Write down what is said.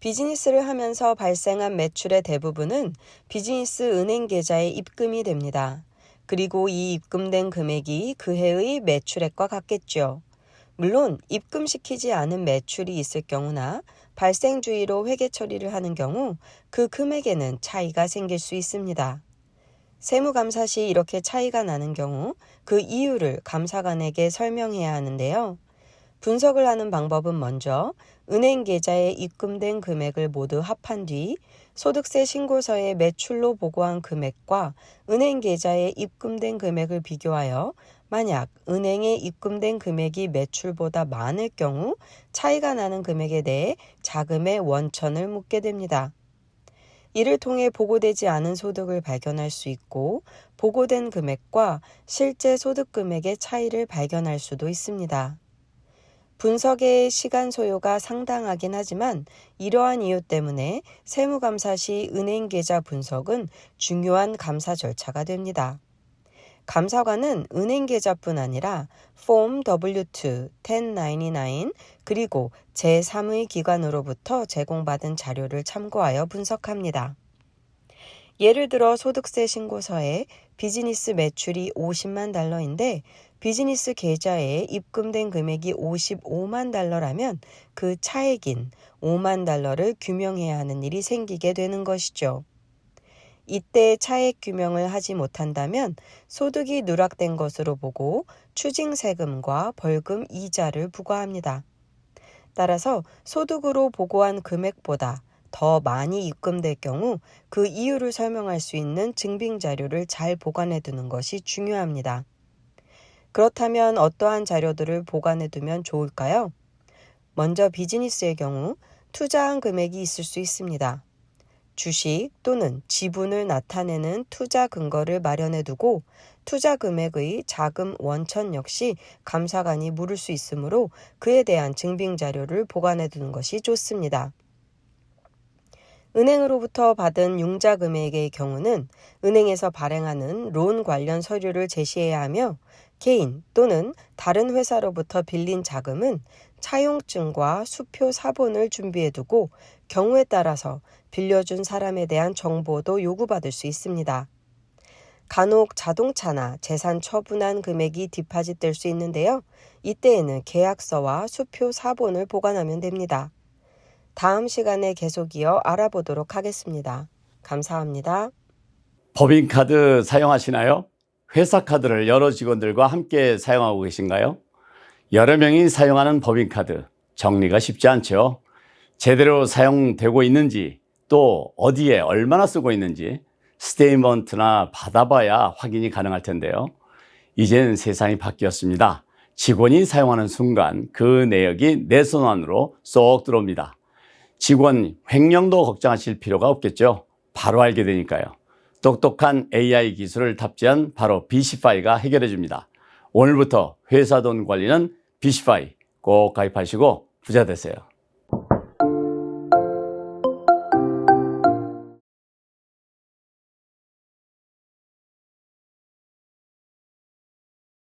비즈니스를 하면서 발생한 매출의 대부분은 비즈니스 은행 계좌에 입금이 됩니다. 그리고 이 입금된 금액이 그 해의 매출액과 같겠죠. 물론 입금시키지 않은 매출이 있을 경우나 발생 주의로 회계 처리를 하는 경우 그 금액에는 차이가 생길 수 있습니다. 세무감사 시 이렇게 차이가 나는 경우 그 이유를 감사관에게 설명해야 하는데요. 분석을 하는 방법은 먼저 은행 계좌에 입금된 금액을 모두 합한 뒤 소득세 신고서에 매출로 보고한 금액과 은행 계좌에 입금된 금액을 비교하여 만약 은행에 입금된 금액이 매출보다 많을 경우 차이가 나는 금액에 대해 자금의 원천을 묻게 됩니다. 이를 통해 보고되지 않은 소득을 발견할 수 있고 보고된 금액과 실제 소득 금액의 차이를 발견할 수도 있습니다. 분석의 시간 소요가 상당하긴 하지만 이러한 이유 때문에 세무감사 시 은행 계좌 분석은 중요한 감사 절차가 됩니다. 감사관은 은행 계좌뿐 아니라 폼 W2, 1099 그리고 제3의 기관으로부터 제공받은 자료를 참고하여 분석합니다. 예를 들어 소득세 신고서에 비즈니스 매출이 50만 달러인데 비즈니스 계좌에 입금된 금액이 55만 달러라면 그 차액인 5만 달러를 규명해야 하는 일이 생기게 되는 것이죠. 이때 차액 규명을 하지 못한다면 소득이 누락된 것으로 보고 추징 세금과 벌금 이자를 부과합니다. 따라서 소득으로 보고한 금액보다 더 많이 입금될 경우 그 이유를 설명할 수 있는 증빙 자료를 잘 보관해 두는 것이 중요합니다. 그렇다면 어떠한 자료들을 보관해 두면 좋을까요? 먼저 비즈니스의 경우 투자한 금액이 있을 수 있습니다. 주식 또는 지분을 나타내는 투자 근거를 마련해 두고 투자 금액의 자금 원천 역시 감사관이 물을 수 있으므로 그에 대한 증빙 자료를 보관해 두는 것이 좋습니다. 은행으로부터 받은 융자 금액의 경우는 은행에서 발행하는 론 관련 서류를 제시해야 하며 개인 또는 다른 회사로부터 빌린 자금은 차용증과 수표 사본을 준비해 두고 경우에 따라서 빌려준 사람에 대한 정보도 요구받을 수 있습니다. 간혹 자동차나 재산 처분한 금액이 디파짓될 수 있는데요. 이때에는 계약서와 수표 사본을 보관하면 됩니다. 다음 시간에 계속 이어 알아보도록 하겠습니다. 감사합니다. 법인카드 사용하시나요? 회사 카드를 여러 직원들과 함께 사용하고 계신가요? 여러 명이 사용하는 법인카드 정리가 쉽지 않죠. 제대로 사용되고 있는지 또 어디에 얼마나 쓰고 있는지 스테이먼트나 받아봐야 확인이 가능할 텐데요. 이젠 세상이 바뀌었습니다. 직원이 사용하는 순간 그 내역이 내 손 안으로 쏙 들어옵니다. 직원 횡령도 걱정하실 필요가 없겠죠. 바로 알게 되니까요. 똑똑한 AI 기술을 탑재한 바로 BCFI가 해결해 줍니다. 오늘부터 회사 돈 관리는 BCFI 꼭 가입하시고 부자 되세요.